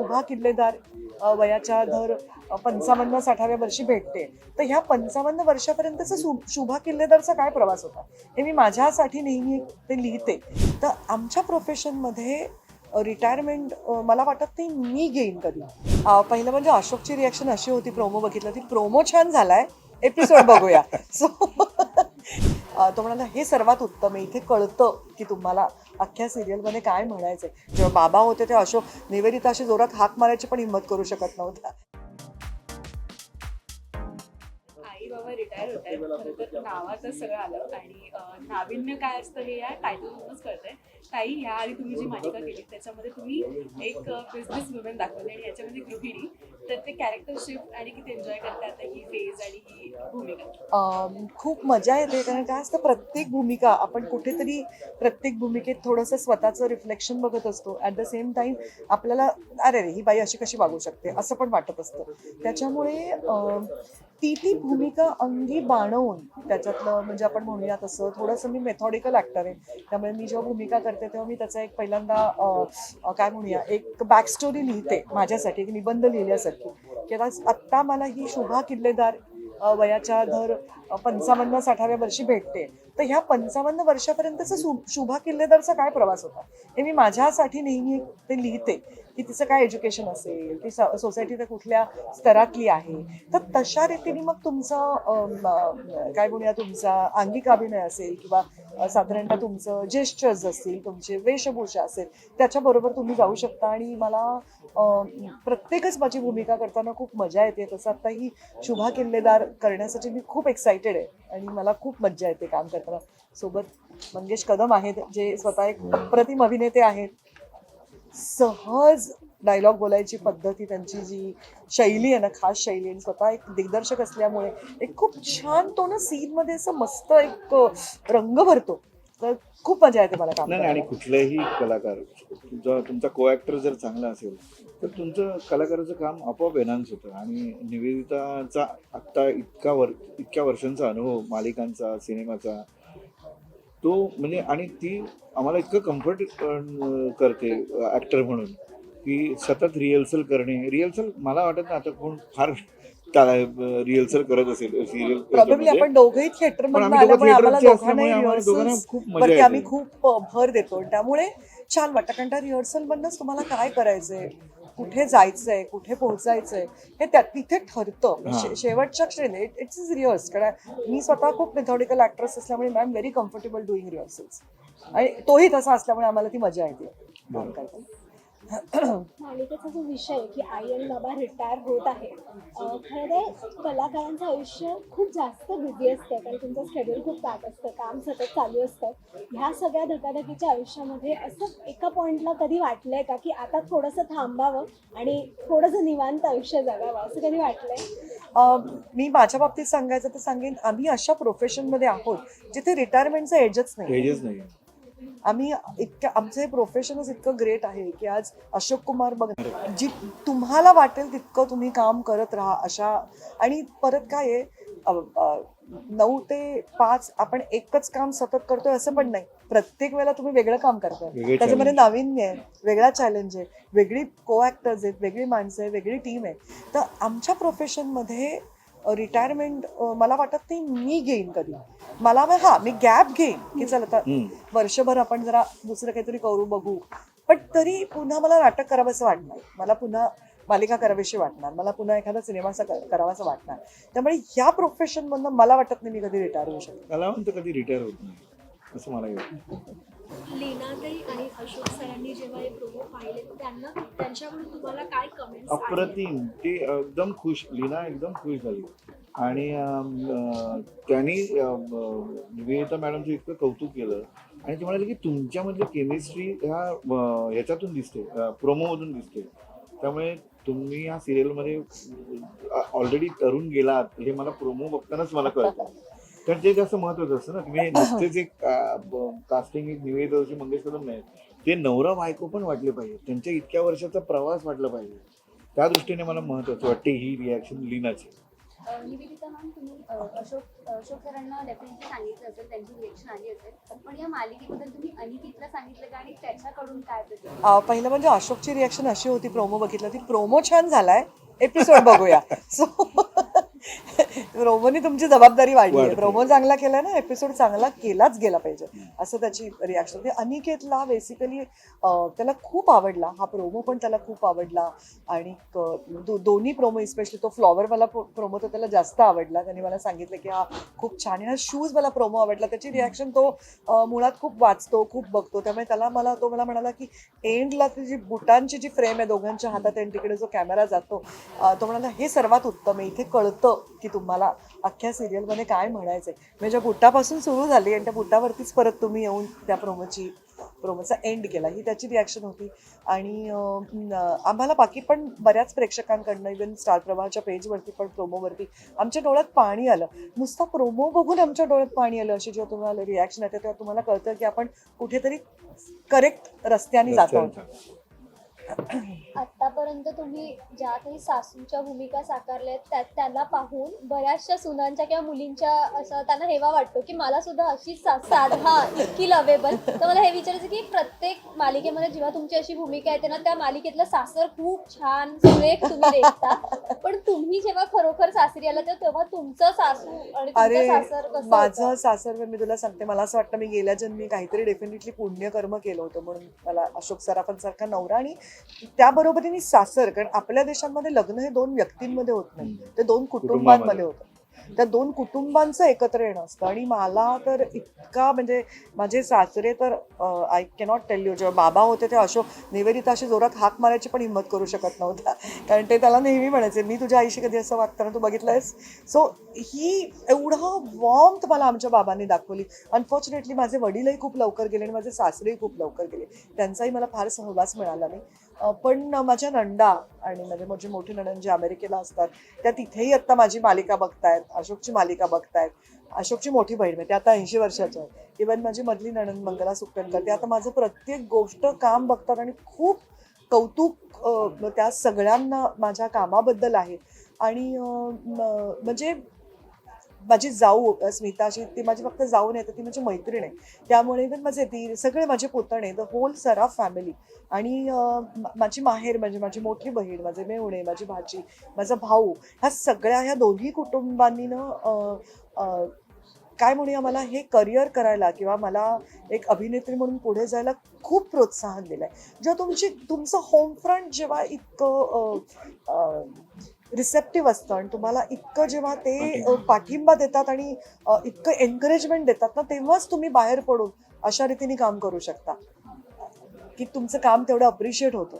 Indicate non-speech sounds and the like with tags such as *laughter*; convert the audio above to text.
शुभा किल्लेदार वयाच्या दर पंचावन्न साठाव्या वर्षी भेटते. तर ह्या पंचावन्न वर्षापर्यंतचा शु शुभा किल्लेदारचा काय प्रवास होता? हे मी माझ्यासाठी नेहमी ते लिहिते. तर आमच्या प्रोफेशनमध्ये रिटायरमेंट मला वाटत नाही मी घेईन कधी. पहिलं म्हणजे अशोकची रिॲक्शन अशी होती प्रोमो बघितला. ती प्रोमो छान झालाय. एपिसोड बघूया. सो तो म्हणाला हे सर्वात उत्तम आहे. इथे कळतं की तुम्हाला अख्ख्या सिरियलमध्ये काय म्हणायचं आहे जेव्हा बाबा होते ते अशोक निवेदिता अशी जोरात हाक मारायची पण हिंमत करू शकत नव्हता. होत तर नावातच सगळं आलं आणि नाविन्य काय असतं हे या टायटलमधूनच कळतंय. ताई ह्या आधी तुम्ही जी मालिका केली त्याच्यामध्ये तुम्ही एक बिझनेस वुमेन दाखवली आणि याच्यामध्ये गृहिणी. तर ते कॅरेक्टर शिफ्ट आणि किती एन्जॉय करतात ही फेज आणि ही भूमिका? खूप मजा येते कारण काय असतं प्रत्येक भूमिका आपण कुठेतरी प्रत्येक भूमिकेत थोडंसं स्वतःचं रिफ्लेक्शन बघत असतो. ॲट द सेम टाइम आपल्याला अरे रे ही बाई अशी कशी वागू शकते? असं पण वाटत असतं. त्याच्यामुळे ती ती भूमिका अंगी बाणवून त्याच्यातलं म्हणजे आपण म्हणूया तसं थोडंसं मी मेथॉडिकल ॲक्टर आहे. त्यामुळे मी जेव्हा भूमिका करते तेव्हा मी त्याचा एक पहिल्यांदा काय म्हणूया एक बॅक स्टोरी लिहिते माझ्यासाठी एक निबंध लिहिल्यासारखी. किंवा आत्ता मला ही शुभा किल्लेदार वयाच्या दर पंचावन्न साठाव्या वर्षी भेटते. तर ह्या पंचावन्न वर्षापर्यंतचा शु शुभा किल्लेदारचा काय प्रवास होता? हे मी माझ्यासाठी नेहमी ते लिहिते की तिचं काय एज्युकेशन असेल ती सोसायटी तर कुठल्या स्तरातली आहे. तर तशा रीतीने मग तुमचं काय म्हणूया तुमचा अंगिक अभिनय असेल किंवा साधारणतः तुमचं जेस्चर्स असतील तुमचे वेशभूषा असेल त्याच्याबरोबर तुम्ही जाऊ शकता. आणि मला प्रत्येकच माझी भूमिका करताना खूप मजा येते. तसं आता ही शुभा किल्लेदार करण्यासाठी मी खूप एक्सायटेड आहे. आणि मला खूप मज्जा येते काम करताना. सोबत मंगेश कदम आहेत जे स्वतः एक अप्रतिम अभिनेते आहेत. सहज डायलॉग बोलायची पद्धती त्यांची जी शैली आहे ना खास शैली आणि स्वतः एक दिग्दर्शक असल्यामुळे एक खूप छान तो ना सीन मध्ये असं मस्त एक रंग भरतो. तर खूप मजा येते मला काम नाही आणि. कुठलाही कलाकार तुमचा तुमचा को ॲक्टर जर चांगला असेल तर तुमचं कलाकाराचं काम आपोआप एनहान्स होतं आणि निवेदिताचा आत्ता इतका वर इतक्या वर्षांचा अनुभव मालिकांचा सिनेमाचा तो म्हणजे आणि ती आम्हाला इतकं कम्फर्ट करते ॲक्टर म्हणून की सतत रिहर्सल करणे. रिहर्सल मला वाटत नाही आता कोण फार रिहर्सल करत असेल सिरियल आपण दोघंही थिएटर दोघांना खूप मजा. आम्ही खूप भर देतो. त्यामुळे छान वाटतं कारण त्या रिहर्सल मधनच तुम्हाला काय करायचंय? कुठे जायचंय कुठे पोहोचायचंय हे त्या तिथे ठरतं. शे- शेवटच्या क्षणी इट्स इज रिहर्स कारण मी स्वतः खूप मेथॉडिकल ऍक्ट्रेस असल्यामुळे I am very comfortable doing rehearsals आणि तोही तसा असल्यामुळे आम्हाला ती मजा येते. काम करताना. मालिकेचा जो विषय आहे की आई आणि बाबा रिटायर होत आहे खरं तर कलाकारांचं आयुष्य खूप जास्त बिझी असतं कारण तुमचं शेड्यूल खूप पॅक असतं काम सतत चालू असतं. ह्या सगळ्या धकाधकीच्या आयुष्यामध्ये असं एका पॉईंटला कधी वाटलंय का की आता थोडंसं थांबावं आणि थोडंसं निवांत आयुष्य जगावं असं कधी वाटलंय? अं, मी माझ्या बाबतीत सांगायचं तर सांगेन आम्ही अशा प्रोफेशनमध्ये आहोत जिथे रिटायरमेंटचं एजच नाही पेजेस नाही आम्ही इतक्या आमचं हे प्रोफेशनच इतकं ग्रेट आहे की आज अशोक कुमार बघ जी तुम्हाला वाटेल तितकं तुम्ही काम करत राहा अशा. आणि परत काय आहे नऊ ते पाच आपण एकच काम सतत करतोय असं पण नाही. प्रत्येक वेळेला तुम्ही वेगळं काम करताय. त्याच्यामध्ये. नाविन्य आहे वेगळा चॅलेंज आहे वेगळी को ॲक्टर्स आहेत वेगळी माणसं आहे वेगळी टीम आहे. तर आमच्या प्रोफेशनमध्ये रिटायरमेंट मला वाटत नाही मी घेईन कधी मला मग हा मी गॅप घेईन. की चल आता. वर्षभर आपण जरा दुसरं काहीतरी करू बघू. पण तरी पुन्हा मला नाटक करावंसं वाटणार मला पुन्हा मालिका करावीशी वाटणार. मला पुन्हा एखादा सिनेमाचा करावासा वाटणार. त्यामुळे ह्या प्रोफेशनमधनं मला वाटत नाही मी कधी रिटायर होऊ शकते कलावंत कधी रिटायर होत नाही असं मला वाटतं. लीनाताई आणि अशोक सरांनी जेव्हा हे प्रोमो पाहिले त्यांना त्यांच्याकडून तुम्हाला काय कमेंट्स अप्रतिम. ती एकदम खुश लीना एकदम खुश झाली. आणि त्यांनी निवेदिता मॅडमचं इतकं कौतुक केलं आणि ते म्हणाले की तुमच्यामधली केमिस्ट्री ह्या ह्याच्यातून दिसते प्रोमोमधून दिसते. त्यामुळे तुम्ही या सिरियलमध्ये ऑलरेडी तरुण गेलात हे मला प्रोमो बघतानाच मला कळतं. तर ते जास्त महत्वाचं असतं ना तुम्ही नुसतेच एक कास्टिंग एक निवेदिताची मंगेश कदम नाही. ते नवरा बायको पण वाटले पाहिजे त्यांच्या इतक्या वर्षाचा प्रवास वाटला पाहिजे. त्या दृष्टीने मला महत्वाचं वाटते ही रिॲक्शन लिनाची. निवेदिता मॅम तुम्ही अशोक अशोक सरांना डेफिनेटली सांगितलं असेल त्यांची रिएक्शन आली असेल. पण या मालिकेबद्दल तुम्ही अनिकेतला सांगितलं का आणि त्याच्याकडून काय प्रतिक्रिया? पहिलं म्हणजे अशोकची रिॲक्शन अशी होती प्रोमो बघितला. ती प्रोमो छान झालाय. एपिसोड बघूया. *laughs* सो प्रोमोनी तुमची जबाबदारी वाढली. आहे. प्रोमो चांगला केला ना एपिसोड चांगला केलाच गेला पाहिजे. असं त्याची रिॲक्शन होती अनिकेतला बेसिकली त्याला खूप आवडला. हा प्रोमो पण त्याला खूप आवडला. आणि दोन्ही प्रोमो इस्पेशली तो फ्लॉवरवाला प्रोमो तर त्याला जास्त आवडला. त्यांनी मला सांगितलं की हा खूप छान आहे. हा शूज मला प्रोमो आवडला. त्याची रिॲक्शन तो मुळात खूप वाचतो खूप बघतो. त्यामुळे त्याला मला तो मला म्हणाला की एंडला ती जी बुटांची जी फ्रेम आहे दोघांच्या हातात आणि तिकडे जो कॅमेरा जातो तो म्हणाला हे सर्वात उत्तम आहे. इथे कळतं की तुम्हाला अख्ख्या सिरियलमध्ये काय म्हणायचं आहे म्हणजे ज्या बुटापासून सुरू झाली आणि त्या बुटावरतीच परत तुम्ही येऊन त्या प्रोमोची प्रोमोचा एंड केला ही त्याची रिॲक्शन होती. आणि आम्हाला बाकी पण बऱ्याच प्रेक्षकांकडनं इवन स्टार प्रवाहाच्या पेजवरती पण प्रोमोवरती आमच्या डोळ्यात पाणी आलं. नुसतं प्रोमो बघून आमच्या डोळ्यात पाणी आलं अशी जेव्हा तुम्हाला रिॲक्शन येते तेव्हा तुम्हाला कळतं की आपण कुठेतरी करेक्ट रस्त्याने जातो. आतापर्यंत तुम्ही ज्या काही सासूच्या भूमिका साकारल्या त्या त्याला पाहून बऱ्याचशा सुनांच्या किंवा मुलींच्या असं त्यांना हेवा वाटतो की मला सुद्धा अशीच सास साधा इतकी लवेबल तर मला हे विचारायचं की प्रत्येक मालिकेमध्ये जेव्हा तुमची अशी भूमिका येते ना त्या मालिकेतलं सासर खूप छान सुरेख तुम्ही *laughs* देखता. पण तुम्ही जेव्हा खरोखर सासरी आला तेव्हा तुमचं सासू आणि अरे सासर माझं? सासर मी तुला सांगते मला असं वाटतं मी गेल्या जन्मी काहीतरी डेफिनेटली पुण्यकर्म केलं होतं म्हणून. मला अशोक सराफन सारखा नवरा आणि त्याबरोबरीने सासर कारण आपल्या देशामध्ये लग्न हे दोन व्यक्तींमध्ये होत नाही. ते दोन कुटुंबांमध्ये. होतं. त्या दोन कुटुंबांचं एकत्र येणं असतं. आणि मला तर इतका म्हणजे माझे सासरे तर आय कॅनॉट टेल यू जेव्हा बाबा होते ते अशोक निवेदिता अशी जोरात हाक मारायची पण हिंमत करू शकत नव्हता कारण ते त्याला नेहमी म्हणायचे मी तुझ्या आईशी कधी असं वागताना तू बघितलंयस? सो ही एवढं वॉर्म मला आमच्या बाबांनी दाखवली. अनफॉर्च्युनेटली माझे वडीलही खूप लवकर गेले आणि माझे सासरेही खूप लवकर गेले. त्यांचाही मला फार सहवास मिळाला नाही. पण माझ्या नंदा आणि म्हणजे माझी मोठी नणंद जे अमेरिकेला असतात त्या तिथेही आत्ता माझी मालिका बघतायत अशोकची मालिका बघतायत. अशोकची मोठी बहीण म्हणजे आता ऐंशी वर्षाच्या आहे. इवन माझी मधली नणंद मंगला सुकटणकर ते आता माझं प्रत्येक गोष्ट काम बघतात आणि खूप कौतुक त्या सगळ्यांना माझ्या कामाबद्दल आहे. आणि म्हणजे माझी जाऊ स्मिताशी ती माझी फक्त जाऊ नाही तर ती माझी मैत्रीण आहे. त्यामुळे पण माझे ती सगळे माझे पुतणे द होल सराफ फॅमिली आणि माझी माहेर म्हणजे माझी मोठी बहीण माझे मेवणे माझी भाची माझा भाऊ ह्या सगळ्या ह्या दोन्ही कुटुंबांनी ना काय म्हणूया मला हे करिअर करायला किंवा मला एक अभिनेत्री म्हणून पुढे जायला खूप प्रोत्साहन दिलंय. जेव्हा तुमची तुमचं होम फ्रंट जेव्हा इतकं रिसेप्टिव्ह असतं आणि तुम्हाला इतकं जेव्हा ते पाठिंबा. देतात आणि इतकं एनकरेजमेंट देतात ना तेव्हाच तुम्ही बाहेर पडून अशा रीतीने काम करू शकता की तुमचं काम तेवढं अप्रिशिएट होतं